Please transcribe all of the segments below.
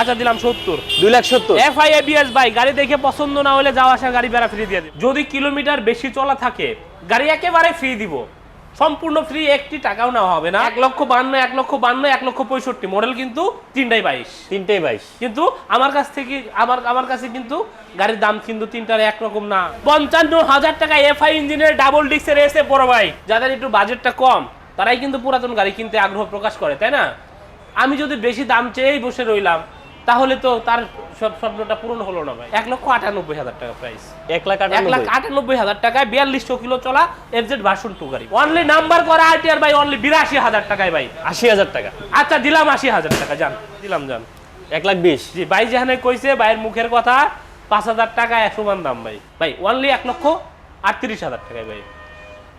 আচ্ছা দিলাম সত্তর। দুই লাখ সত্তর। এফআই এবিএস ভাই গাড়ি দেখে পছন্দ না হলে যাওয়া আসা গাড়ি বেড়া ফ্রি দিয়ে দিব। যদি কিলোমিটার বেশি চলা থাকে গাড়ি একেবারে ফ্রি দিব। সম্পূর্ণ ফ্রি একটি টাকাও নেওয়া হবে না। এক লক্ষ বান্ন এক লক্ষ বান্ন এক লক্ষ পঁয়ষট্টি। মডেল কিন্তু তিনটাই বাইশ। তিনটেই বাইশ। কিন্তু আমার কাছ থেকে আমার আমার কাছে কিন্তু গাড়ির দাম কিন্তু তিনটার একরকম না। পঞ্চান্ন হাজার টাকা এফআই ইঞ্জিনের ডাবল ডিক্সের এসে বড় ভাই। যাদের একটু বাজেটটা কম তারাই কিন্তু পুরাতন গাড়ি কিনতে আগ্রহ প্রকাশ করে তাই না? আমি যদি বেশি দাম চেয়েই বসে রইলাম তাহলে তো তার সব স্বপ্নটা পূরণ হলো না ভাই। এক লক্ষ আটানব্বই হাজার টাকা প্রাইস এক লাখ এক লাখ আটানব্বই। হাজার টাকায় বিয়াল্লিশশো কিলো চলা এফজেড ভার্সন টু গাড়ি। অনলি নাম্বার করা আইটিআর ভাই অনলি বিরাশি হাজার টাকায় ভাই। আশি হাজার টাকা। আচ্ছা দিলাম আশি হাজার টাকা যান। দিলাম যান। এক লাখ বিশ। জি ভাই যেখানে কইছে ভাইয়ের মুখের কথা পাঁচ হাজার টাকা এক সমান দাম ভাই। ভাই অনলি এক লক্ষ আটত্রিশ হাজার টাকায় ভাই।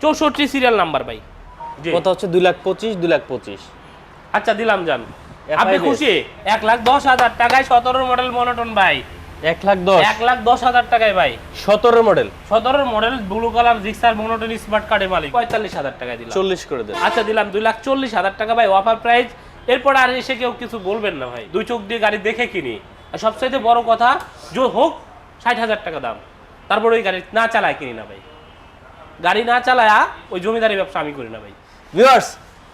চৌষট্টি সিরিয়াল নাম্বার ভাই। কত হচ্ছে দুই লাখ পঁচিশ দুই লাখ পঁচিশ। আচ্ছা দিলাম যান। আপনি খুশি? এক লাখ দশ হাজার টাকায় সতেরো মডেল মনোটন ভাই। এক লাখ দশ? এক লাখ দশ হাজার টাকায় ভাই। সতেরো মডেল সতেরো model blue colour Gixxer monotone smart কার্ডের মালিক। পঁয়তাল্লিশ হাজার টাকায় দিলাম। চল্লিশ করে দেন। আচ্ছা দিলাম দুই লাখ চল্লিশ হাজার টাকা ভাই অফার প্রাইস এরপর আর এসে কেউ কিছু বলবেন না ভাই। দুই চোখ দিয়ে গাড়ি দেখে কিনি। আর সবচাইতে বড় কথা যে হোক ষাট হাজার টাকা দাম। তারপর ওই গাড়ি না চালায় কিনি না ভাই। গাড়ি না চালায়া ওই জমিদারি ব্যবসা আমি করি না ভাই। ভিউয়ার্স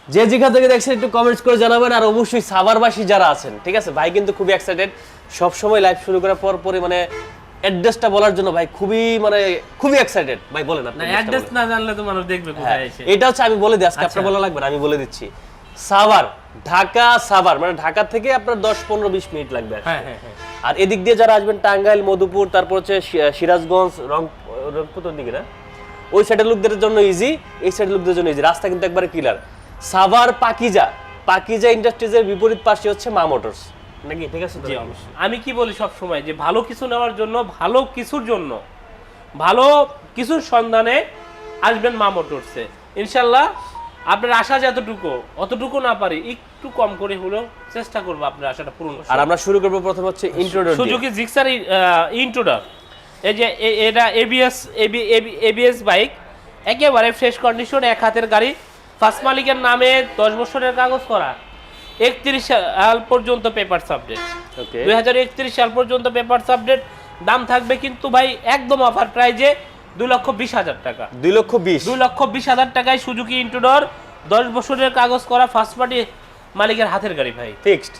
যে যেখান থেকে দেখছেন একটু কমেন্টস করে জানাবেন আর অবশ্যই সাভারবাসী যারা আছেন ঠিক আছে? ভাই কিন্তু খুবই এক্সাইটেড সব সময় লাইভ শুরু করার পর পরে মানে অ্যাড্রেসটা বলার জন্য ভাই খুবই মানে খুবই এক্সাইটেড ভাই বলেন আপনি অ্যাড্রেস না জানলে তো মানুষ দেখবে হ্যাঁ, কোথায় এসে। এটা হচ্ছে আমি বলে দিই আজকে আপনার আচ্ছা। বলা লাগবে না, আমি বলে দিচ্ছি। সাভার ঢাকা সাভার মানে ঢাকা থেকে আপনার দশ পনেরো বিশ মিনিট লাগবে। হ্যাঁ হ্যাঁ হ্যাঁ। আর এদিক দিয়ে যারা আসবেন টাঙ্গাইল মধুপুর তারপর হচ্ছে সিরাজগঞ্জ রং রংপুর দিকে না? ওই সাইডের লোকদের জন্য ইজি এই সাইডের লোকদের জন্য ইজি রাস্তা কিন্তু একবারে ক্লিয়ার সাভার পাকিজা। পাকিজা ইন্ডাস্ট্রিজের বিপরীত পাশে হচ্ছে মা মোটরস। নাকি? ঠিক আছে জি অবশ্যই। আমি কি বলি সব সময় যে ভালো কিছু নেওয়ার জন্য ভালো কিছুর জন্য ভালো কিছুর সন্ধানে আসবেন মা মোটরসে। ইনশাল্লাহ আপনার আশা যতটুকু অতটুকু না পারি একটু কম করে হলেও চেষ্টা করব আপনার আশাটা পূরণ আর আমরা শুরু করব প্রথম হচ্ছে ইন্ট্রোডাক্ট সুজুকি জিক্সার ইন্ট্রোডার এই যে এটা এবিএস এবিএস বাইক একেবারে ফ্রেশ কন্ডিশন এক হাতের গাড়ি ফার্স্ট মালিকের নামে দশ বছরের কাগজ করা। একত্রিশ সাল পর্যন্ত পেপার সাবজেক্ট ওকে দুই হাজার একত্রিশ সাল পর্যন্ত পেপার আপডেট দাম থাকবে কিন্তু ভাই একদম অফার প্রাইজে দুই লক্ষ বিশ হাজার টাকা। দুই লক্ষ বিশ? দুই লক্ষ বিশ হাজার টাকায় সুজুকি ইন্টুডর দশ বছরের কাগজ করা ফার্স্ট পার্টি মালিকের হাতের গাড়ি ভাই। ফিক্সড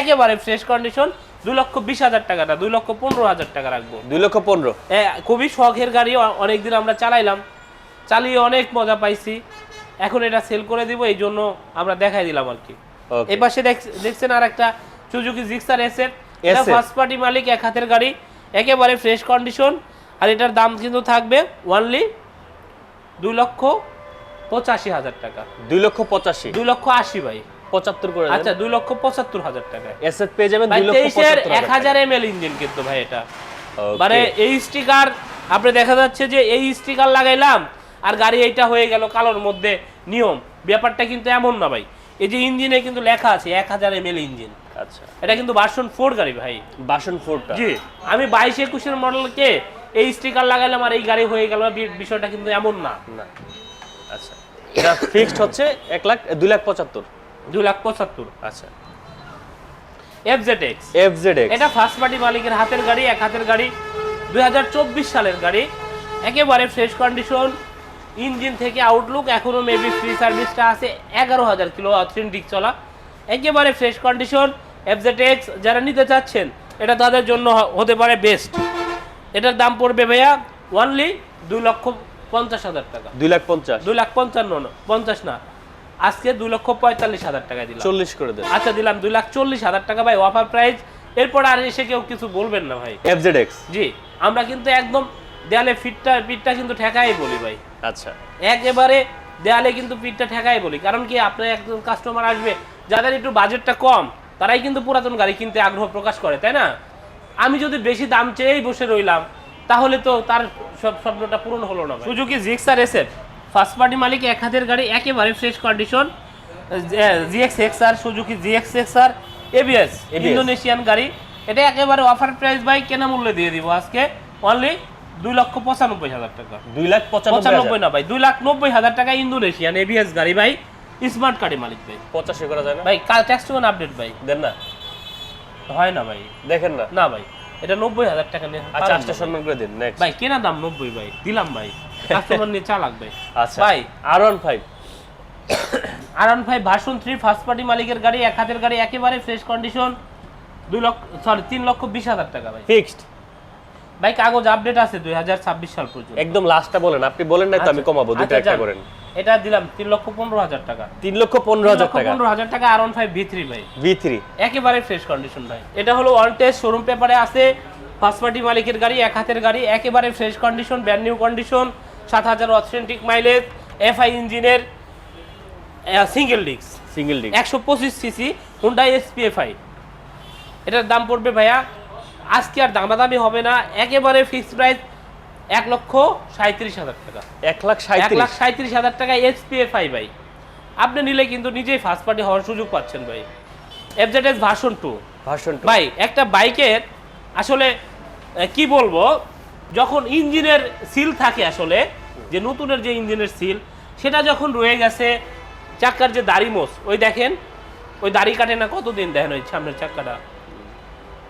একেবারে ফ্রেশ কন্ডিশন দুই লক্ষ বিশ হাজার টাকাটা দুই লক্ষ পনেরো হাজার টাকা রাখব। দুই লক্ষ পনেরো? খুবই শখের গাড়ি অনেকদিন আমরা চালাইলাম। চালিয়ে অনেক মজা পাইছি। এখন এটা সেল করে দিব এই জন্য আমরা দেখাই দিলাম আর কি. এই পাশে দেখছেন আর একটা সুজুকি জিক্সার এসের এটা ফার্স্ট পার্টি মালিক এক হাতের গাড়ি একেবারে ফ্রেশ কন্ডিশন আর এটার দাম কিন্তু থাকবে ওয়ানলি দুই লক্ষ পঁচাশি হাজার টাকা। দুই লক্ষ পঁচাশি। দুই লক্ষ আশি ভাই। পঁচাত্তর করে আচ্ছা দুই লক্ষ পঁচাত্তর হাজার টাকায়। এসেট পেয়ে যাবেন দুই লক্ষ এক হাজার এম এল ইঞ্জিন কিন্তু ভাই এটা। মানে এই স্টিকার আপনি দেখা যাচ্ছে যে এই স্টিকার লাগাইলাম আর গাড়ি এইটা হয়ে গেল কালোর মধ্যে। নিয়ম। ব্যাপারটা কিন্তু এমন না ভাই। এই যে ইঞ্জিনে কিন্তু লেখা আছে এক হাজার এম এল ইঞ্জিন। আচ্ছা। এটা কিন্তু ভার্সন ফোর গাড়ি ভাই। বাসন ফোরটা জি। আমি বাইশ একুশের মডেলকে এই স্টিকার লাগাইলাম আর এই গাড়ি হয়ে গেল বিষয়টা কিন্তু এমন না। না। আচ্ছা। এটা ফিক্সড হচ্ছে এক লাখ দুই লাখ পঁচাত্তর। দুই লাখ পঁচাত্তর। আচ্ছা। এটা ফার্স্ট পার্টি মালিকের হাতের গাড়ি এক হাতের গাড়ি। দুই হাজার চব্বিশ সালের গাড়ি। একেবারে ফ্রেশ কন্ডিশন ইঞ্জিন থেকে আউটলুক এখনও মেবি ফ্রি সার্ভিসটা আছে এগারো হাজার কিলো অথেন্টিক চলা। একেবারে ফ্রেশ কন্ডিশন এক্স যারা নিতে চাচ্ছেন এটা তাদের জন্য হতে পারে বেস্ট এটার দাম পড়বে ভাইয়া ওয়ানলি দুই লক্ষ পঞ্চাশ হাজার টাকা। দুই লাখ পঞ্চাশ। দুই লাখ পঞ্চান্ন না, পঞ্চাশ না। আজকে দুই লক্ষ পঁয়তাল্লিশ হাজার টাকা দিলাম। চল্লিশ করে দেন। আচ্ছা দিলাম দুই লাখ চল্লিশ হাজার টাকা ভাই অফার প্রাইস এরপর আর এসে কেউ কিছু বলবেন না ভাই। এফ জেড এক্স জি আমরা কিন্তু একদম দেয়ালে ফিটটা পিঠটা কিন্তু ঠেকাই বলি ভাই। আচ্ছা। একেবারে দেয়ালে কিন্তু পিঠটা ঠেকাই বলি। কারণ কি আপনার একজন কাস্টমার আসবে যাদের একটু বাজেটটা কম তারাই কিন্তু পুরাতন গাড়ি কিনতে আগ্রহ প্রকাশ করে তাই না? আমি যদি বেশি দাম চেয়েই বসে রইলাম তাহলে তো তার সব স্বপ্নটা পূরণ হলো না Suzuki Gixxer SF first party মালিক এক হাতের গাড়ি একেবারে fresh condition GX X R Suzuki GX X R ABS Indonesian গাড়ি। এটা একেবারে অফার প্রাইস ভাই কেনা মূল্য দিয়ে দিব আজকে। অনলি দুই লক্ষ পঁচানব্বই হাজার টাকা। দুই লাখ পঁচানব্বই না ভাই দুই লাখ নব্বই হাজার টাকা ইন্দোনেশিয়ান এবিএস গাড়ি ভাই স্মার্ট কার্ডের মালিক ভাই। পঁচাশি করা যায় না? ভাই ট্যাক্স টু আপডেট ভাই। দেন না? হয় না ভাই। দেখেন না? না ভাই এটা নব্বই হাজার টাকা নিয়ে আচ্ছা পারেন সম্মান করে দিন নেক্সট ভাই কেনা দাম নব্বই ভাই দিলাম ভাই। কাস্টমার নিয়ে চালাক ভাই। আচ্ছা। ভাই R one five R one five version three first party মালিকের গাড়ি এক হাতের গাড়ি একেবারে ফ্রেশ কন্ডিশন দুই লক্ষ সরি তিন লক্ষ বিশ হাজার টাকা ভাই। ফিক্সড ভাই কাগজ আপডেট আছে দুই হাজার ছাব্বিশ সাল পর্যন্ত। একদম লাস্টটা বলেন আপনি বলেন নাই তো আমি কমাবো দুটো আচ্ছা, একটা করেন। এটা দিলাম তিন লক্ষ পনেরো হাজার টাকা। তিন লক্ষ পনেরো হাজার টাকা। পনেরো হাজার টাকা R one five V three ভাই। ভি থ্রি একেবারে ফ্রেশ কন্ডিশন ভাই। এটা হলো ওয়ান টেস্ট শোরুম পেপারে আছে ফার্স্ট পার্টি মালিকের গাড়ি এক হাতের গাড়ি একেবারে fresh condition brand new condition সাত হাজার অথেন্টিক মাইলেজ এফআই ইঞ্জিনের সিঙ্গেল ডিস্ক সিঙ্গেল একশো পঁচিশ সিসি হুন্ডাই এসপিএফআই এটার দাম পড়বে ভাইয়া আজকে আর দামাদামি হবে না একেবারে ফিক্সড প্রাইস এক লক্ষ সাঁত্রিশ হাজার টাকা। এক লাখ এক লাখ সাঁত্রিশ হাজার টাকা এসপিএফআই ভাই। আপনি নিলে কিন্তু নিজেই ফার্স্ট পার্টি হওয়ার সুযোগ পাচ্ছেন ভাই। FZS version two version two ভাই একটা বাইকের আসলে কি বলব যখন ইঞ্জিনের সিল থাকে আসলে যে নতুনের যে ইঞ্জিনের সিল সেটা যখন রয়ে গেছে চাক্কার যে দাড়ি মোষ ওই দেখেন ওই দাড়ি কাটে না কতদিন দেখেন ওই সামনের চাক্কাটা?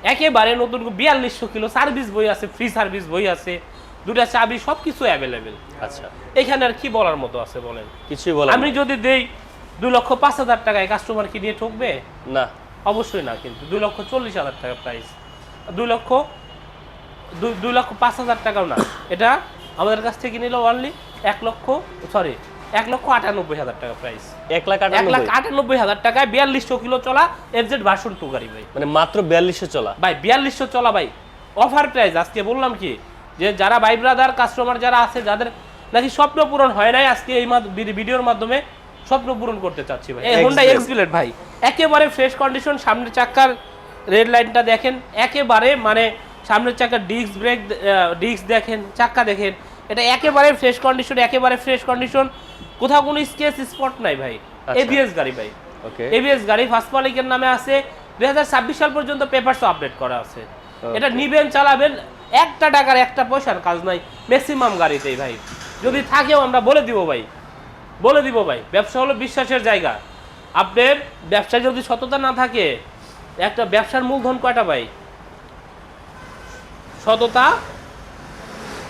একেবারে নতুন বিয়াল্লিশশো কিলো সার্ভিস বই আছে ফ্রি সার্ভিস বই আছে দুটা চাবি সব কিছু অ্যাভেলেবেল আচ্ছা। এখানে আর কি বলার মতো আছে বলেন? কিছুই বলেন আমি যদি দেই দুই লক্ষ পাঁচ হাজার টাকায় কাস্টমার কি নিয়ে ঠকবে? না। অবশ্যই না কিন্তু দুই লক্ষ চল্লিশ হাজার টাকা প্রাইস দুই লক্ষ দুই লক্ষ পাঁচ হাজার টাকাও না। এটা আমাদের কাছ থেকে নিল অনলি এক লক্ষ সরি এক লক্ষ আটানব্বই হাজার টাকা প্রাইস এক লাখ এক লাখ আটানব্বই হাজার টাকায় বিয়াল্লিশশো কিলো চলা এফজেড ভার্সন টু গাড়ি ভাই। মানে মাত্র বিয়াল্লিশশো চলা। ভাই বিয়াল্লিশশো চলা ভাই। অফার প্রাইস আজকে বললাম কি যে যারা ভাই ব্রাদার কাস্টমার যারা আছে যাদের নাকি স্বপ্ন পূরণ হয় নাই আজকে এই ভিডিওর মাধ্যমে স্বপ্ন পূরণ করতে চাচ্ছি ভাই। এই হোন্ডা এক্স বিলেট ভাই একেবারে ফ্রেশ কন্ডিশন সামনের চাক্কার রেড লাইনটা দেখেন একেবারে মানে সামনের চাকার ডিস্ক ব্রেক ডিস্ক দেখেন চাক্কা দেখেন এটা একেবারে ফ্রেশ কন্ডিশন একেবারে ফ্রেশ কন্ডিশন কোথাও কোনো স্কেচ স্পট নাই ভাই। আচ্ছা। এবিএস গাড়ি ভাই। ওকে। এবিএস গাড়ি ফার্স্ট মালিকের নামে আছে। দুই সাল পর্যন্ত পেপারস আপডেট করা আছে। এটা নিবেন চালাবেন একটা টাকার একটা পয়সার কাজ নাই ম্যাক্সিমাম গাড়িতেই ভাই। যদি থাকেও আমরা বলে দিব ভাই। বলে দিব ভাই। ব্যবসা হলো বিশ্বাসের জায়গা। আপনার ব্যবসায় যদি সততা না থাকে একটা ব্যবসার মূলধন কয়টা ভাই? সততা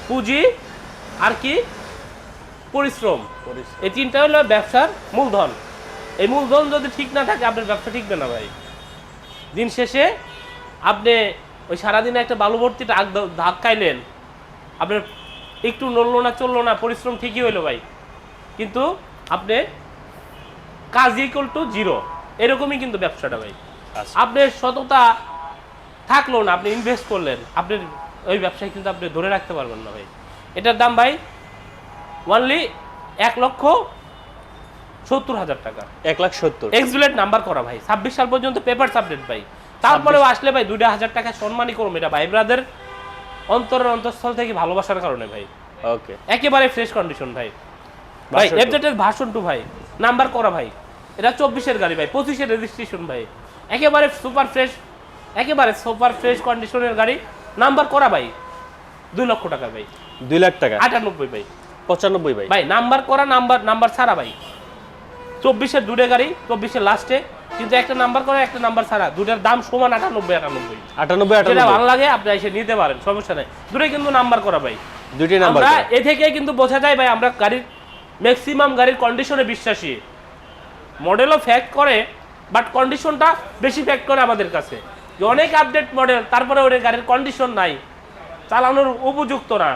পুঁজি আর কি? পরিশ্রম। এই তিনটা হলো ব্যবসার মূলধন। এই মূলধন যদি ঠিক না থাকে আপনার ব্যবসা ঠিকবে না ভাই। দিন শেষে আপনি ওই সারাদিনে একটা বালু ভর্তি ধাক্কাইলেন আপনার একটু নড়লো না চলল না পরিশ্রম ঠিকই হইল ভাই। কিন্তু আপনি কাজ ইকুয়াল টু জিরো এরকমই কিন্তু ব্যবসাটা ভাই। আচ্ছা। আপনার সততা থাকল না আপনি ইনভেস্ট করলেন। আপনি ওই ব্যবসায় কিন্তু আপনি ধরে রাখতে পারবেন না ভাই। এটার দাম ভাই ওনলি এক লক্ষ সত্তর হাজার টাকা। এক লাখ সত্তর। এক্সবিলেট নাম্বার করা ভাই। ছাব্বিশ সাল পর্যন্ত পেপার সাবজেক্ট ভাই। তারপরেও আসলে ভাই দুইটা হাজার টাকা সম্মানই করুন এটা ভাই। ব্রাদের অন্তরের অন্তঃস্থল থেকে ভালোবাসার কারণে ভাই। ওকে একেবারে ফ্রেশ কন্ডিশন ভাই। ভাই এফজেটের ভার্সন টু ভাই। নাম্বার করা ভাই। এটা চব্বিশের গাড়ি ভাই পঁচিশের রেজিস্ট্রেশন ভাই। একেবারে সুপার ফ্রেশ একেবারে সুপার ফ্রেশ কন্ডিশনের গাড়ি। নাম্বার করা ভাই দুই লক্ষ টাকা ভাই। দুই লাখ টাকা। আটানব্বই ভাই। পঁচানব্বই ভাই। ভাই নাম্বার করা নাম্বার নাম্বার ছাড়া ভাই। চব্বিশের দুটো গাড়ি চব্বিশের লাস্টে কিন্তু একটা নাম্বার করা একটা নাম্বার ছাড়া। দুটার দাম সমান আটানব্বই আটানব্বই। আটানব্বই যেটা ভালো লাগে আপনি এসে নিতে পারেন সমস্যা নেই। দুটোই কিন্তু নাম্বার করা ভাই। দুইটি নাম্বার আমরা এ থেকে কিন্তু বোঝা যায় ভাই আমরা গাড়ির ম্যাক্সিমাম গাড়ির কন্ডিশনে বিশ্বাসী। মডেলও ফ্যাক্ট করে বাট কন্ডিশনটা বেশি ফ্যাক্ট করে আমাদের কাছে। অনেক আপডেট মডেল তারপরে ওর গাড়ির কন্ডিশন নাই। চালানোর উপযুক্ত না।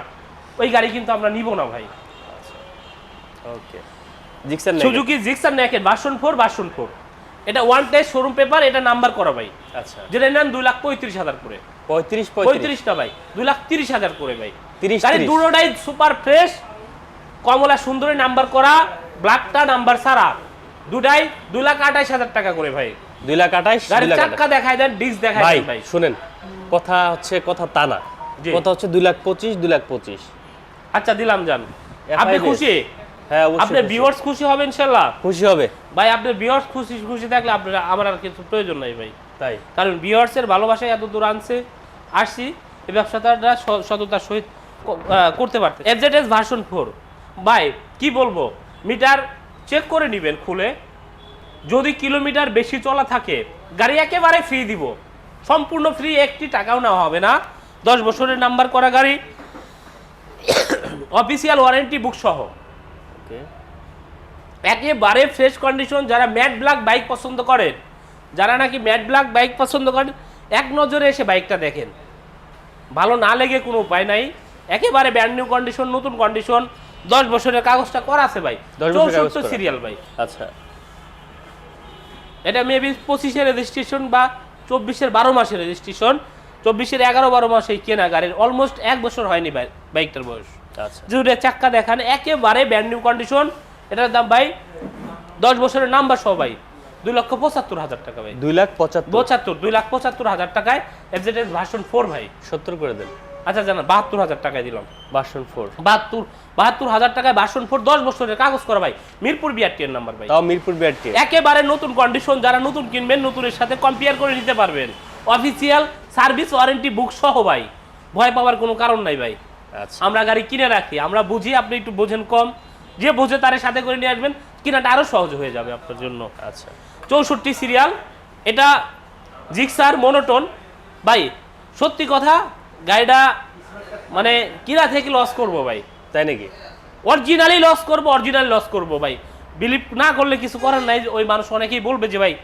ওই গাড়ি কিন্তু আমরা নিব না ভাই। ওকে জিক্সার সুজুকি জিক্সার নেকের ভার্সন ফোর ভার্সন ফোর এটা ওয়ান টেস্ট শোরুম পেপার এটা নাম্বার করা ভাই। আচ্ছা। যেটা নেন দুই লাখ পঁয়ত্রিশ হাজার করে। পঁয়ত্রিশ পঁয়ত্রিশ। পঁয়ত্রিশটা ভাই দুই লাখ তিরিশ হাজার করে ভাই। তিরিশ গাড়ি দুটোটাই সুপার ফ্রেশ কমলা সুন্দরী নাম্বার করা ব্ল্যাকটা নাম্বার সারা। দুটাই দুই লাখ আঠাইশ হাজার টাকা করে ভাই। দুই লাখ আঠাইশ গাড়ির চাক্কা দেখাই দেন ডিস্ক দেখাই ভাই ভাই। শুনেন কথা হচ্ছে কথা তা না। কথা হচ্ছে দুই লাখ পঁচিশ দুই লাখ পঁচিশ। আচ্ছা দিলাম যান। আপনি খুশি? হ্যাঁ আপনার খুশি। ভিউয়ার্স খুশি হবে খুশি হবে। ভাই আপনার ভিউয়ার্স খুশি খুশি থাকলে আপনার আমার আর কিছু প্রয়োজন নাই ভাই। তাই? কারণ ভিউয়ার্সের ভালোবাসায় এত দূর আনছে আসছি এই ব্যবসাটা সততার সহিত করতে পারতে এফজেডএস ভার্সন ফোর ভাই কি বলব? মিটার চেক করে নেবেন খুলে। যদি কিলোমিটার বেশি চলা থাকে গাড়ি একেবারে ফ্রি দিব। সম্পূর্ণ ফ্রি একটি টাকাও নেওয়া হবে না। দশ বছরের নাম্বার করা গাড়ি অফিসিয়াল ওয়ারেন্টি বুক সহ। ওকে একেবারে ফ্রেশ কন্ডিশন যারা ম্যাট ব্ল্যাক বাইক পছন্দ করেন যারা নাকি ম্যাট ব্ল্যাক বাইক পছন্দ করেন এক নজরে এসে বাইকটা দেখেন। ভালো না লেগে কোনো উপায় নাই। একেবারে ব্র্যান্ড নিউ কন্ডিশন নতুন কন্ডিশন দশ বছরের কাগজটা করা আছে ভাই। 10 বছরের কাগজ চৌষট্টি। সিরিয়াল ভাই। আচ্ছা। এটা মেবি পঁচিশের রেজিস্ট্রেশন বা চব্বিশের বারো মাসের রেজিস্ট্রেশন চব্বিশের এগারো বারো মাসে কেনা গাড়ির অলমোস্ট এক বছর হয়নি ভাই বাইকটার বয়স। আচ্ছা। জুড়ে চাক্কা দেখান একেবারে ব্র্যান্ড নিউ কন্ডিশন এটার দাম ভাই দশ বছরের নাম্বার সহ ভাই দুই লক্ষ পঁচাত্তর হাজার টাকা ভাই। দুই লাখ পঁচাত্তর। পঁচাত্তর দুই লাখ পঁচাত্তর হাজার টাকায় এফজেড ভার্সন ফোর ভাই। সত্তর করে দেন। আচ্ছা জানা বাহাত্তর হাজার টাকায় দিলাম। বাসন ফোর বাহাত্তর বাহাত্তর হাজার টাকায় ভার্সন ফোর দশ বছরের কাগজ করা ভাই। মিরপুর বিআরটি এর নাম্বার ভাই। তাও মিরপুর বিআরটি একেবারে নতুন কন্ডিশন যারা নতুন কিনবেন নতুনের সাথে কম্পেয়ার করে নিতে পারবেন। অফিসিয়াল সার্ভিস ওয়ারেন্টি বুক সহ ভাই। ভয় পাওয়ার কোনো কারণ নাই ভাই। আচ্ছা আমরা গাড়ি কিনে রাখি আমরা বুঝি আপনি একটু বোঝেন কম। যে বোঝে তার সাথে করে নিয়ে আসবেন কিনাটা আরও সহজ হয়ে যাবে আপনার জন্য। আচ্ছা। চৌষট্টি সিরিয়াল এটা জিক্সার মনোটন। ভাই সত্যি কথা গাড়িটা মানে কিনা থেকে লস করব ভাই? তাই নাকি? অরিজিনালি লস করব অরিজিনালি লস করব ভাই। বিলিভ না করলে কিছু করার নাই ওই মানুষ অনেকেই বলবে যে ভাই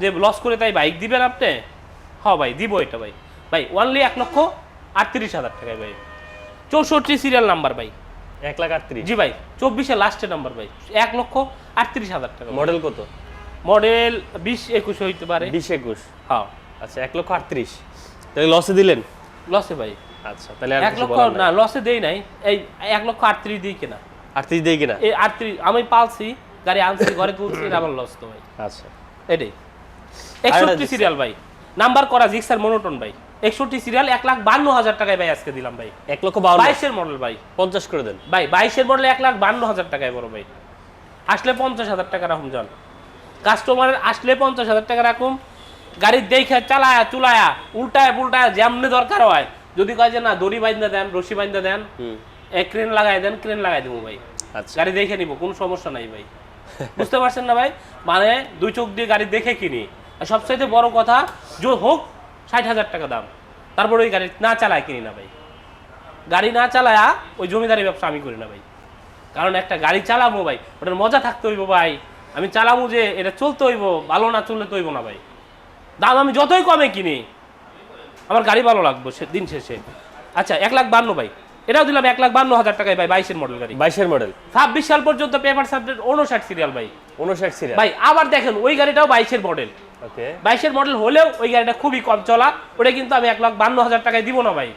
যে লস করে তাই বাইক দিবেন আপনি? হ ভাই দিব এটা ভাই। ভাই ওনলি এক লক্ষ আটত্রিশ হাজার টাকায় ভাই। চৌষট্টি সিরিয়াল নাম্বার ভাই। এক লাখ আটত্রিশ। জি ভাই চব্বিশে লাস্টের নাম্বার ভাই। এক লক্ষ আটত্রিশ হাজার টাকা। মডেল কত? মডেল বিশ একুশ হইতে পারে। বিশ একুশ। হ্যাঁ। আচ্ছা এক লক্ষ আটত্রিশ। তাহলে লসে দিলেন? লসে ভাই। আচ্ছা তাহলে এক লক্ষ না লসে দেই নাই। এই এক লক্ষ আটত্রিশ দিই কিনা। আটত্রিশ দেই কিনা? এই আটত্রিশ আমি পালছি গাড়ি আনছি ঘরে তুলছি আমার লস তো ভাই। আচ্ছা। এটাই। একষট্টি সিরিয়াল ভাই। নাম্বার করা জিক্সার মনোটন ভাই। একষট্টি সিরিয়াল এক লাখ বান্ন হাজার টাকায় ভাই আজকে দিলাম ভাই। এক লক্ষ বাইশের মডেল ভাই। পঞ্চাশ করে দেন। ভাই বাইশের মডেল এক লাখ বান্ন হাজার টাকায় বড় ভাই। আসলে পঞ্চাশ হাজার টাকা রাখুন যান কাস্টমারের আসলে পঞ্চাশ হাজার টাকা রাখুন। গাড়ি দেখে চালায়া চুলায়া উল্টায় পুল্টায় যেমনি দরকার হয়। যদি কয় যে না দড়ি বাইন্দা দেন রশি বাইন্দা দেন ক্রেন লাগাই দেন ক্রেন লাগাই দেবো ভাই। আচ্ছা। গাড়ি দেখে নিব কোনো সমস্যা নাই ভাই। বুঝতে পারছেন না ভাই? মানে দুই চোখ দিয়ে গাড়ি দেখে কিনি। আর সবচাইতে বড় কথা যে হোক ষাট হাজার টাকা দাম। তারপরে ওই গাড়ি না চালায় কিনি না ভাই। গাড়ি না চালায়া ওই জমিদারি ব্যবসা আমি করি না ভাই। কারণ একটা গাড়ি চালাবো ভাই ওটার মজা থাকতে হইব ভাই। আমি চালাবো যে এটা চলতে হইব ভালো না চললে তো হইব না ভাই। দাম আমি যতই কমে কিনি আমার গাড়ি ভালো লাগবো সে দিন শেষে। আচ্ছা এক লাখ বান্ন ভাই। এটাও দিলাম এক লাখ বান্ন হাজার টাকায় ভাই বাইশের মডেল গাড়ি। বাইশের মডেল ছাব্বিশ সাল পর্যন্ত পেপার সাবজেক্ট উনষাট সিরিয়াল ভাই। উনষাট সিরিয়াল ভাই আবার দেখেন ওই গাড়িটাও বাইশের মডেল বাইশের মডেল হলেও ওই গাড়িটা খুবই কম চলা। ওটা কিন্তু আমি এক লাখ বান্ন হাজার টাকায় দিব না ভাই।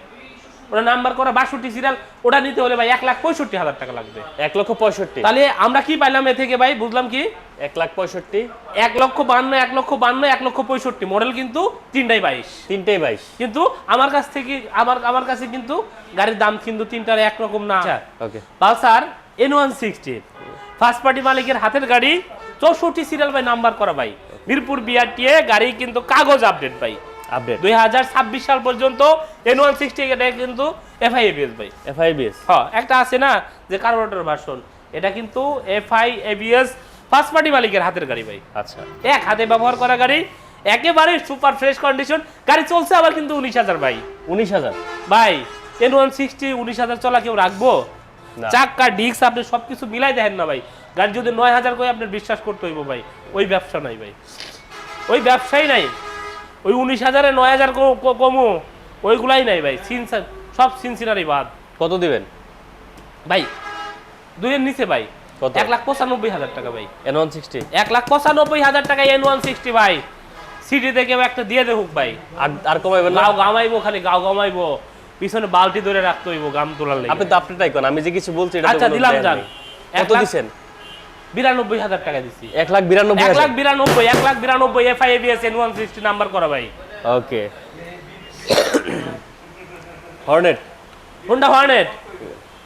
ওটা নাম্বার করা বাষট্টি সিরিয়াল ওটা নিতে হলে ভাই এক লাখ পঁয়ষট্টি হাজার টাকা লাগবে। এক লক্ষ পঁয়ষট্টি। তাহলে আমরা কি পাইলাম এ থেকে ভাই? বুঝলাম কি? এক লাখ পঁয়ষট্টি। এক লক্ষ বান্ন এক লক্ষ বান্ন এক লক্ষ পঁয়ষট্টি। মডেল কিন্তু তিনটাই বাইশ। তিনটেই বাইশ। কিন্তু আমার কাছ থেকে আমার আমার কাছে কিন্তু গাড়ির দাম কিন্তু তিনটার একরকম না। Okay Pulsar N one sixty first party মালিকের হাতের গাড়ি চৌষট্টি সিরিয়াল বাই নাম্বার করা ভাই। মিরপুর বিআরটিএ গাড়ি কিন্তু কাগজ আপডেট ভাই। আপডেট দুই হাজার ছাব্বিশ সাল পর্যন্ত এন ওয়ান সিক্সটি এটা কিন্তু এফআইএবিএস ভাই। এফআইবিএস হ্যাঁ একটা আছে না যে কার্বোরেটর ভার্সন এটা কিন্তু এফআই এবিএস ফার্স্ট পার্টি মালিকের হাতের গাড়ি ভাই। আচ্ছা। এক হাতে ব্যবহার করা গাড়ি একেবারে সুপার ফ্রেশ কন্ডিশন গাড়ি চলছে আবার কিন্তু উনিশ হাজার ভাই। উনিশ হাজার? ভাই এন ওয়ান সিক্সটি উনিশ হাজার চলা কেউ রাখব? না। চাক্কা ডিস্ক আপনি সবকিছু মিলাই দেখেন না ভাই। গাড়ি যদি নয় হাজার করে আপনার বিশ্বাস করতে হইব ভাই ওই ব্যবসা নাই ভাই। ওই ব্যবসাই নাই। ওই উনিশ হাজারে নয় হাজার কমো ওইগুলাই নাই ভাই সিনসা- সব সিনসিনারি বাদ। কত দিবেন? ভাই দুইয়ের নিচে ভাই এক লাখ পঁচানব্বই হাজার টাকা ভাই। এন ওয়ান সিক্সটি এক লাখ পঁচানব্বই হাজার টাকা এন ওয়ান সিক্সটি ভাই। সিটি থেকে একটা দিয়ে দেখুক ভাই। আর আর কমাইবেন না? গাও গামাইবো খালি গাও গামাইবো। পিছনে বালতি ধরে রাখতে হইব গাম তোলার লেগে। আপনি তো আপনি তাই কোন আমি যে কিছু বলছি এটা আচ্ছা দিলাম যান কত দিছেন? বিরানব্বই হাজার টাকা দিচ্ছি এক লাখ বিরানব্বই এক লাখ বিরানব্বই এক লাখ বিরানব্বই F I ABS N one sixty number করা ভাই। Okay. Hornet Honda Hornet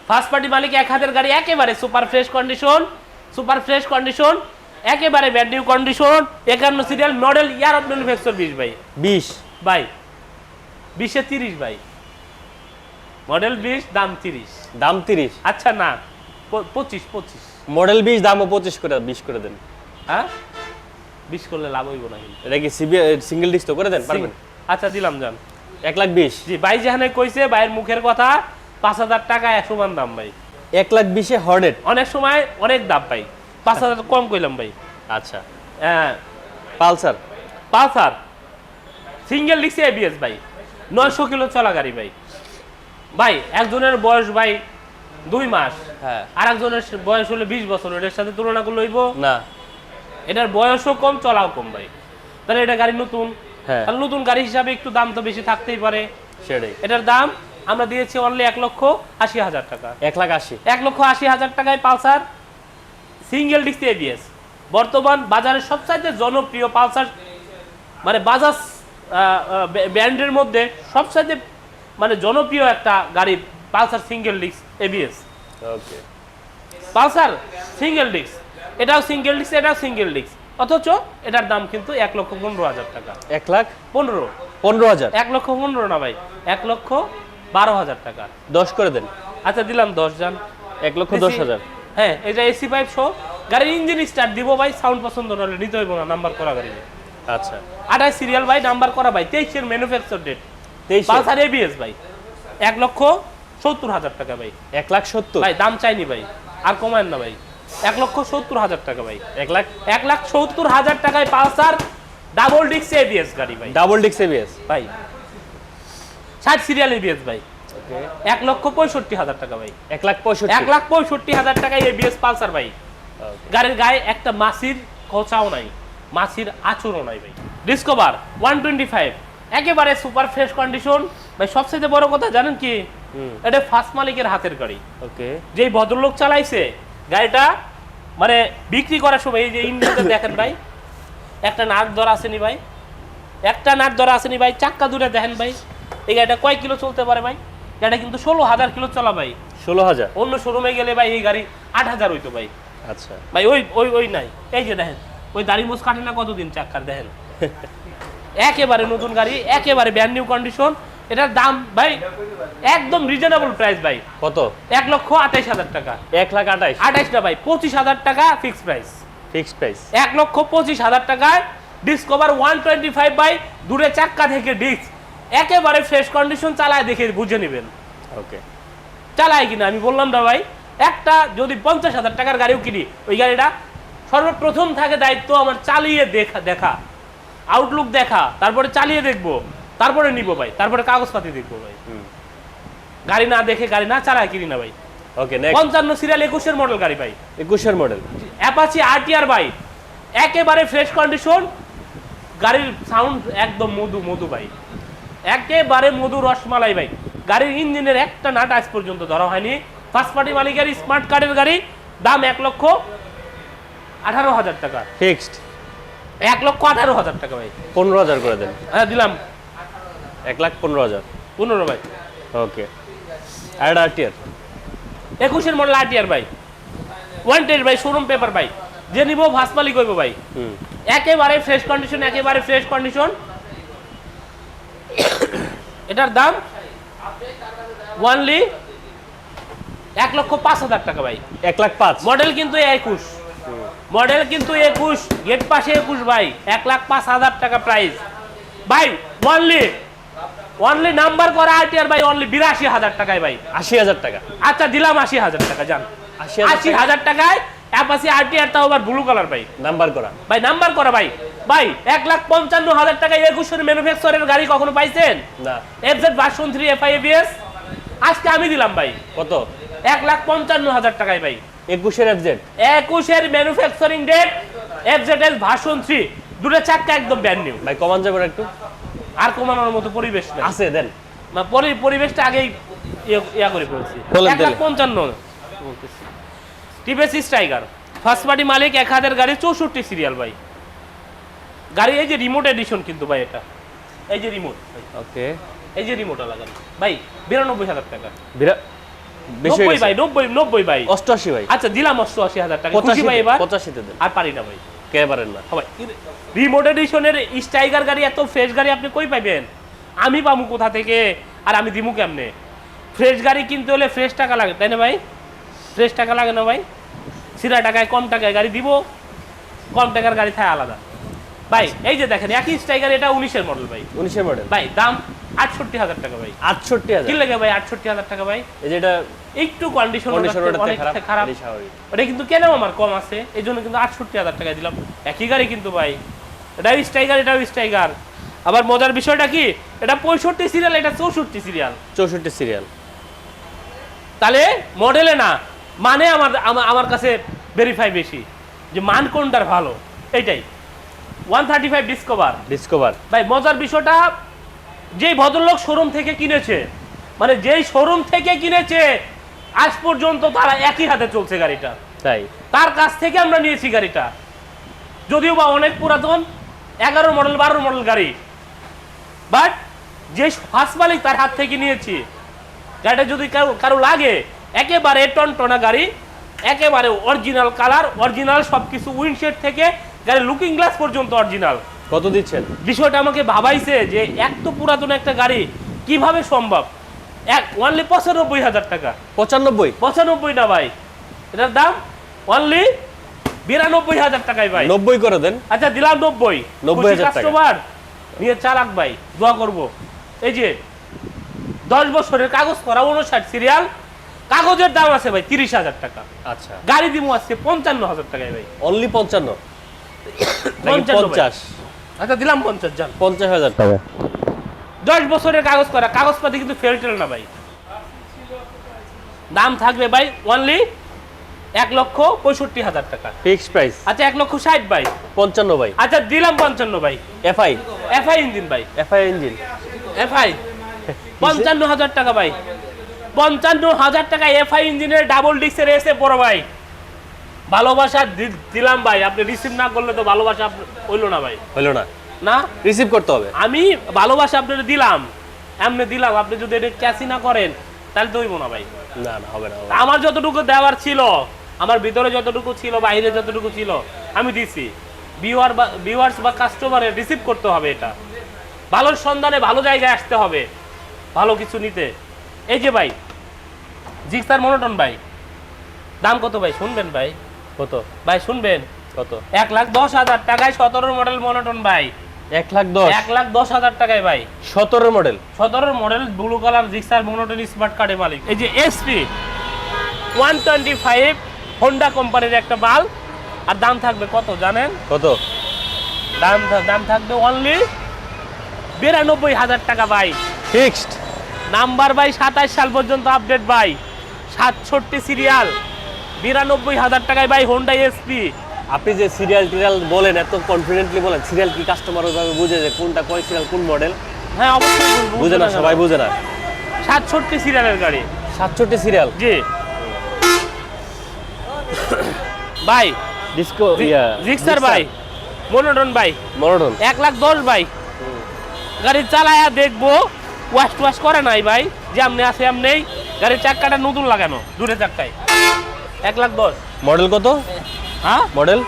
first party মালিক এক হাতের গাড়ি একেবারে super fresh condition super fresh condition একেবারে ব্যাড নিউ কন্ডিশন একান্ন serial model year of manufacture বিশ ভাই। বিশ? ভাই বিশে তিরিশ ভাই। মডেল বিশ দাম তিরিশ। দাম তিরিশ? আচ্ছা না পঁচিশ পঁচিশ। মডেল বিশ দামও পঁচিশ করে বিশ করে দেন। হ্যাঁ? বিশ করলে লাভ হইব না এটা কি সিঙ্গেল ডিস্ক তো করে দেন? পারবেন? আচ্ছা দিলাম যান। এক লাখ বিশ। জি ভাই যেখানে কইছে ভাইয়ের মুখের কথা পাঁচ হাজার টাকা একশো মান দাম ভাই। এক লাখ বিশে হর্নেট অনেক সময় অনেক দাম ভাই। পাঁচ হাজার কম কইলাম ভাই। আচ্ছা। হ্যাঁ। পালসার? পালসার। সিঙ্গেল ডিক্সি এবিএস ভাই। নয়শো কিলো চলা গাড়ি ভাই। ভাই একজনের বয়স ভাই দুই মাস। হ্যাঁ। আর একজনের বয়স হলো বিশ বছর এটার সাথে তুলনা করলে হইব? না। এটার বয়সও কম চলাও কম ভাই। তাহলে এটা গাড়ি নতুন। হ্যাঁ। নতুন গাড়ি হিসাবে একটু দাম তো বেশি থাকতেই পারে। সেটাই। এটার দাম আমরা দিয়েছি অনলি এক লক্ষ আশি হাজার টাকা। এক লাখ আশি। এক লক্ষ আশি হাজার টাকায় পালসার সিঙ্গেল ডিস্ক এবিএস বর্তমান বাজারের সবচাইতে জনপ্রিয় পালসার মানে বাজাজ ব্র্যান্ডের মধ্যে সবচাইতে মানে জনপ্রিয় একটা গাড়ি Pulsar single disc ABS okay Pulsar single disc এটাও সিঙ্গেল ডিস্ক এটাও সিঙ্গেল ডিস্ক অথচ এটার দাম কিন্তু এক লক্ষ পনেরো হাজার টাকা। এক লাখ? পনেরো। পনেরো হাজার? এক লক্ষ পনেরো না ভাই এক লক্ষ বারো হাজার টাকা। দশ করে দেন। আচ্ছা দিলাম দশ জন এক লক্ষ দশ হাজার। হ্যাঁ এটা এসি পাইপ শো গাড়ির ইঞ্জিন স্টার্ট দিব ভাই সাউন্ড পছন্দ হলে নিতে হইব না নাম্বার করা গাড়ি আচ্ছা। আঠাশ সিরিয়াল ভাই নাম্বার করা ভাই তেইশের ম্যানুফ্যাকচার ডেট তেইশ পালসার এবিএস ভাই এক লক্ষ সত্তর হাজার টাকা ভাই। এক লাখ সত্তর? ভাই দাম চাইনি ভাই। আর কমায়েন না ভাই। এক লক্ষ সত্তর হাজার টাকা ভাই। এক লাখ? এক লাখ সত্তর হাজার টাকায় পালসার ডাবল ডিক্স এবিএস গাড়ি ভাই। ডাবল ডিক্স এবিএস ভাই ষাট সিরিয়াল এবিএস ভাই। এক লক্ষ পঁয়ষট্টি হাজার টাকা ভাই। এক লাখ পঁয়ষট্টি? এক লাখ পঁয়ষট্টি হাজার টাকায় এবিএস পালসার ভাই। গাড়ির গায়ে একটা মাসির খোঁচাও নাই। মাসির আচরও নাই ভাই। ডিসকভার ওয়ান টোয়েন্টি ফাইভ একেবারে সুপার ফ্রেশ কন্ডিশন ভাই সবচেয়ে বড় কথা জানেন কি? এটা ফার্স্ট মালিকের হাতের গাড়ি। ওকে। যেই ভদ্রলোক চালাইছে গাড়িটা মানে বিক্রি করার সময় এই যে ইন্ডিয়াতে দেখেন ভাই একটা নাট ধরা আসেনি ভাই একটা নাট ধরা আসেনি ভাই চাক্কা দূরে দেখেন ভাই এই গাড়িটা কয় কিলো চলতে পারে ভাই? গাড়িটা কিন্তু ষোলো হাজার কিলো চলা ভাই। ষোলো হাজার? অন্য শোরুমে গেলে ভাই এই গাড়ি আট হাজার হইতো ভাই। আচ্ছা। ভাই ওই ওই ওই নাই। এই যে দেখেন ওই দাড়ি মুস কাটে না কতদিন চাক্কার দেখেন। একেবারে নতুন গাড়ি একেবারে ব্যান্ড নিউ কন্ডিশন এটার দাম ভাই একদম রিজনেবল প্রাইস ভাই। কত? এক লক্ষ আঠাইশ হাজার টাকা। এক লাখ আঠাইশ? আঠাইশটা ভাই পঁচিশ হাজার টাকা ফিক্স প্রাইস ফিক্সড প্রাইস এক লক্ষ পঁচিশ হাজার টাকায় ডিসকভার ওয়ান টোয়েন্টি ফাইভ বাই দূরে চাক্কা থেকে ডিস্ক একেবারে ফ্রেশ কন্ডিশন চালায় দেখে বুঝে নেবেন। ওকে চালায় কিনা আমি বললাম না ভাই। একটা যদি পঞ্চাশ হাজার টাকার গাড়িও কিনি ওই গাড়িটা সর্বপ্রথম থাকে দায়িত্ব আমার চালিয়ে দেখা দেখা। আউটলুক দেখা তারপরে চালিয়ে দেখব। তারপরে নিব ভাই তারপরে কাগজপাতি দেখব ভাই। গাড়ি না দেখে গাড়ি না চালায় কিনি না ভাই। ওকে পঞ্চান্ন সিরিয়াল একুশের মডেল গাড়ি ভাই। একুশের মডেল অ্যাপাচি আরটিআর ভাই একেবারে ফ্রেশ কন্ডিশন গাড়ির সাউন্ড একদম মধু মধু ভাই। একেবারে মধু রসমালাই ভাই। গাড়ির ইঞ্জিনের একটা নাট আজ পর্যন্ত ধরা হয়নি। ফার্স্ট পার্টি মালিকের স্মার্ট কার্ডের গাড়ি দাম এক লক্ষ আঠারো হাজার টাকা। ফিক্সড এক লক্ষ আঠারো হাজার টাকা ভাই। পনেরো হাজার করে দেন। হ্যাঁ দিলাম। এক লাখ পনেরো হাজার। পনেরো ভাই। ওকে। অ্যাড আরটিআর একুশের মডেল আরটিআর ভাই। ওয়ান্টেড ভাই শোরুম পেপার ভাই। যে নিবো মালিক হইব ভাই। একেবারে ফ্রেশ কন্ডিশন একেবারে ফ্রেশ কন্ডিশন এটার দাম ওয়ানলি এক লক্ষ পাঁচ হাজার টাকা ভাই। এক লাখ পাঁচ। মডেল কিন্তু একুশ। মডেল কিন্তু একুশ। গেট পাশে একুশ ভাই। এক লাখ পাঁচ হাজার টাকা প্রাইস ভাই ওয়ানলি ওয়ানলি নাম্বার করা আইটিআর ভাই অনলি বিরাশি হাজার টাকায় ভাই। আশি হাজার টাকা। আচ্ছা দিলাম আশি হাজার টাকা যান আশি হাজার টাকায় অ্যাপাসি আরটিআর তাও আবার ব্লু কালার ভাই। নাম্বার করা। ভাই নাম্বার করা ভাই। ভাই এক লাখ পঞ্চান্ন হাজার টাকায় একুশের ম্যানুফ্যাকচারের গাড়ি কখনো পাইছেন? না। FZ version three FI ABS আজকে আমি দিলাম ভাই। কত? এক লাখ পঞ্চান্ন হাজার টাকায় ভাই। একুশের এফজেড একুশের manufacturing date FZ S version three দুটো চাক্কা একদম ব্যান্ড নিউ ভাই কমান যাবে একটু। আর কমানোর মতো পরিবেশ নেই। আছে দেন। না, পরিবেশটা আগেই ইয়ে- ইয়া করে ফেলছি। পঞ্চান্ন। TVS Stryker. ফার্স্ট পার্টি মালিক এক হাজার গাড়ি চৌষট্টি সিরিয়াল ভাই। গাড়ি এই যে রিমোট এডিশন কিন্তু ভাই এটা। এই যে রিমোট ওকে। এই যে রিমোট লাগানো। ভাই বিরানব্বই হাজার টাকা। নব্বই ভাই নব্বই নব্বই ভাই। অষ্টআশি ভাই। আচ্ছা দিলাম অষ্টআশি হাজার টাকা। পঁচাশি ভাই এবার? পঁচাশিতে দেন। আর পারি না ভাই। কে না। ভাই রিমোট এডিশনের স্ট্রাইকার গাড়ি এত ফ্রেশ গাড়ি আপনি কই পাইবেন? আমি পাবো কোথা থেকে? আর আমি দিমু কেমনে? ফ্রেশ গাড়ি কিনতে হলে ফ্রেশ টাকা লাগে তাই না ভাই? ফ্রেশ টাকা লাগে না ভাই? সিরা টাকায় কম টাকায় গাড়ি দিব কম টাকার গাড়ি থাকে আলাদা। ভাই এই যে দেখেন একই স্ট্রাইকার এটা উনিশের মডেল ভাই। উনিশের মডেল ভাই দাম আটষট্টি হাজার টাকা ভাই। আটষট্টি হাজার? কি লাগে ভাই আটষট্টি হাজার টাকা ভাই? এই যে এটা একটু কন্ডিশন খারাপ ওটা কিন্তু কেন আমার কম আছে এই জন্য কিন্তু আটষট্টি হাজার টাকা দিলাম। একই গাড়ি কিন্তু ভাই। এটাও স্ট্রাইকার এটাও স্ট্রাইকার আবার মজার বিষয়টা কি? এটা পঁয়ষট্টি সিরিয়াল এটা চৌষট্টি সিরিয়াল চৌষট্টি সিরিয়াল তাহলে মডেলে না মানে আমার আমার কাছে ভেরিফাই বেশি যে মান কোনটার ভালো। এইটাই। One thirty five Discover Discover ভাই মজার বিষয়টা যেই ভদ্রলোক শোরুম থেকে কিনেছে মানে যেই শোরুম থেকে কিনেছে আজ পর্যন্ত তারা একই হাতে চলছে গাড়িটা। তাই? তার কাছ থেকে আমরা নিয়েছি গাড়িটা। যদিও বা অনেক পুরাতন এগারো মডেল বারো মডেল গাড়ি। বাট যে ফার্স্ট মালিক তার হাত থেকে নিয়েছি। গাড়িটা যদি কারও কারও লাগে একেবারে টন টনা গাড়ি একেবারে অরিজিনাল কালার অরিজিনাল সব কিছু উইন্ডশেড থেকে গাড়ির লুকিং গ্লাস পর্যন্ত অরিজিনাল কত দিচ্ছেন? বিষয়টা আমাকে ভাবাইছে যে এত পুরাতন একটা গাড়ি কীভাবে সম্ভব? এক ওনলি পঁচানব্বই হাজার টাকা। পঁচানব্বই? পঁচানব্বই না ভাই। এটার দাম অনলি বিরানব্বই হাজার টাকায় ভাই। নব্বই করে দেন। আচ্ছা দিলাম নব্বই। 90,000 টাকা। কাস্টমার নিয়ে চালাক ভাই দোয়া করব। এই যে দশ বছরের কাগজ করা উনষাট সিরিয়াল কাগজের দাম আছে ভাই তিরিশ হাজার টাকা। আচ্ছা। গাড়ি দিমু আজকে পঞ্চান্ন হাজার টাকায় ভাই। অনলি পঞ্চান্ন? পঞ্চাশ? আচ্ছা দিলাম পঞ্চাশ যান। পঞ্চাশ হাজার টাকা। দশ বছরের কাগজ করা কাগজপাতি কিন্তু ফেল টেল না ভাই। দাম থাকবে ভাই অনলি এক লক্ষ পঁয়ষট্টি হাজার টাকা। ফিক্সড প্রাইস আচ্ছা এক লক্ষ ষাট ভাই। পঞ্চান্ন ভাই। আচ্ছা দিলাম পঞ্চান্ন ভাই। এফআই এফআই ইঞ্জিন ভাই। এফআই ইঞ্জিন এফআই পঞ্চান্ন হাজার টাকা ভাই। পঞ্চান্ন হাজার টাকা এফআই ইঞ্জিনের ডাবল ডিক্সের এসে বড় ভাই। ভালোবাসা দিলাম ভাই। আপনি রিসিভ না করলে তো ভালোবাসা হইল না ভাই। হলো না। না? রিসিভ করতে হবে। আমি ভালোবাসা আপনার দিলাম। এমনি দিলাম আপনি যদি এটা ক্যাসি না করেন তাহলে তো হইব না ভাই। না না হবে না। আমার যতটুকু দেওয়ার ছিল আমার ভিতরে যতটুকু ছিল বাইরে যতটুকু ছিল আমি দিছি। ভিউয়ার বা ভিউয়ার্স বা কাস্টমারের রিসিভ করতে হবে এটা। ভালোর সন্ধানে ভালো জায়গায় আসতে হবে ভালো কিছু নিতে। এই যে ভাই জিক্সার মনোটন ভাই দাম কত ভাই? শুনবেন ভাই কত? ভাই শুনবেন কত? এক লাখ দশ হাজার টাকায় সতেরো মডেল মনোটন ভাই। এক লাখ দশ। এক লাখ দশ হাজার টাকায় ভাই। সতেরো মডেল সতেরোর model blue colour Gixxer monotone smart কার্ডের মালিক। এই যে SP one twenty five Honda কোম্পানির একটা মাল। আর দাম থাকবে কত জানেন? কত? দাম দাম থাকবে অনলি বিরানব্বই হাজার টাকা ভাই। ফিক্সড নাম্বার ভাই সাতাশ সাল পর্যন্ত আপডেট ভাই। সাতষট্টি সিরিয়াল বিরানব্বই হাজার টাকায় ভাই হোন্ডা এসপি আপনি যে সিরিয়াল টিরিয়াল বলেন এত কনফিডেন্টলি বলেন সিরিয়াল কি কাস্টমার ওইভাবে বুঝে যে কোনটা কয় সিরিয়াল কোন মডেল হ্যাঁ অবশ্যই বুঝে না সবাই বুঝে না। সাতষট্টি সিরিয়ালের গাড়ি। সাতষট্টি সিরিয়াল জি। ভাই ডিসকো রিক্সার ভাই মনোটন ভাই। মনোটন এক লাখ দশ ভাই। গাড়ি চালায়া দেখব ওয়াশ টুয়াশ করে নাই ভাই যে আমনে আছে আমনেই। গাড়ির চাক্কাটা নতুন লাগানো দূরে চাক্কায়। এক লাখ দশ। মডেল কত? হ্যাঁ? মডেল?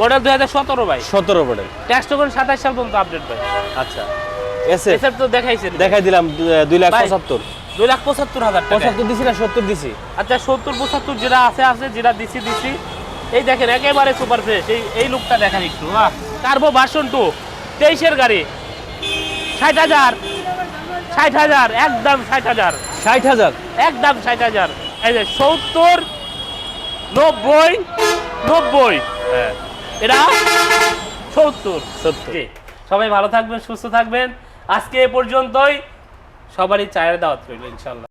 মডেল দুই হাজার সতেরো ভাই। সতেরো মডেল। ট্যাক্স টোকন সাতাশ সাল পর্যন্ত আপডেট ভাই। আচ্ছা। এসে এসব তো দেখাইছেন। দেখাই দিলাম দুই লাখ। পঁচাত্তর। দুই লাখ পঁচাত্তর হাজার টাকা পঁচাত্তর দিছি না সত্তর দিছি। আচ্ছা সত্তর পঁচাত্তর যেটা আছে আছে যেটা দিছি দিছি। এই দেখেন একেবারে সুপার ফ্রেশ এই এই লুকটা দেখেন একটু হ্যাঁ। কার্বো ভার্সন টু তেইশের গাড়ি। ষাট হাজার ষাট হাজার একদম ষাট হাজার। ষাট হাজার? একদম ষাট হাজার। এই যে সত্তর নব্বই নব্বই। হ্যাঁ। এটা সত্তর। সত্তর। সবাই ভালো থাকবেন সুস্থ থাকবেন। আজকে এ পর্যন্তই। সবারই চায়ের দাওয়াত রইল ইনশাল্লাহ